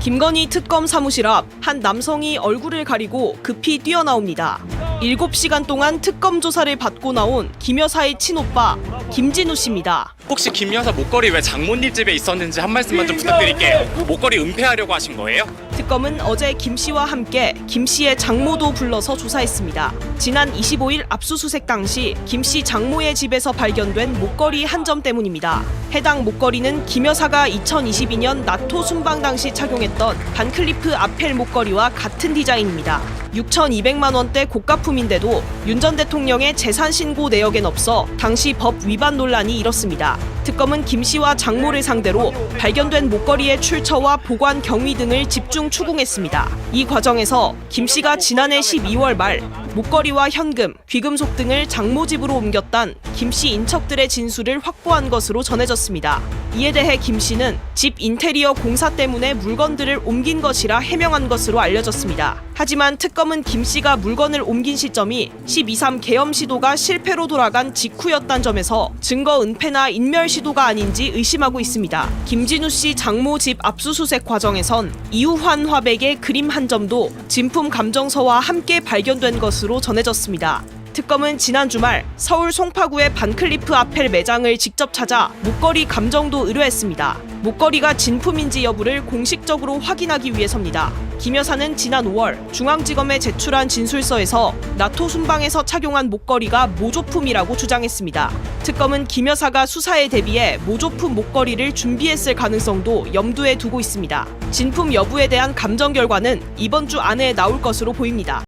김건희 특검 사무실 앞 한 남성이 얼굴을 가리고 급히 뛰어나옵니다. 7시간 동안 특검 조사를 받고 나온 김 여사의 친오빠 김진우 씨입니다. 혹시 김 여사 목걸이 왜 장모님 집에 있었는지 한 말씀만 좀 부탁드릴게요. 목걸이 은폐하려고 하신 거예요? 특검은 어제 김 씨와 함께 김 씨의 장모도 불러서 조사했습니다. 지난 25일 압수수색 당시 김 씨 장모의 집에서 발견된 목걸이 한 점 때문입니다. 해당 목걸이는 김 여사가 2022년 나토 순방 당시 착용했던 반클리프 아펠 목걸이와 같은 디자인입니다. 6,200만 원대 고가품인데도 윤 전 대통령의 재산 신고 내역엔 없어 당시 법 위반 논란이 일었습니다. 특검은 김 씨와 장모를 상대로 발견된 목걸이의 출처와 보관 경위 등을 집중 추궁했습니다. 이 과정에서 김 씨가 지난해 12월 말 목걸이와 현금, 귀금속 등을 장모 집으로 옮겼단 김 씨 인척들의 진술을 확보한 것으로 전해졌습니다. 이에 대해 김 씨는 집 인테리어 공사 때문에 물건들을 옮긴 것이라 해명한 것으로 알려졌습니다. 하지만 특검 은 김 씨가 물건을 옮긴 시점이 12.3 계엄 시도가 실패로 돌아간 직후였단 점에서 증거 은폐나 인멸 시도가 아닌지 의심하고 있습니다. 김진우 씨 장모 집 압수수색 과정에선 이우환 화백의 그림 한 점도 진품 감정서와 함께 발견된 것으로 전해졌습니다. 특검은 지난 주말 서울 송파구의 반클리프 아펠 매장을 직접 찾아 목걸이 감정도 의뢰했습니다. 목걸이가 진품인지 여부를 공식적으로 확인하기 위해서입니다. 김 여사는 지난 5월 중앙지검에 제출한 진술서에서 나토 순방에서 착용한 목걸이가 모조품이라고 주장했습니다. 특검은 김 여사가 수사에 대비해 모조품 목걸이를 준비했을 가능성도 염두에 두고 있습니다. 진품 여부에 대한 감정 결과는 이번 주 안에 나올 것으로 보입니다.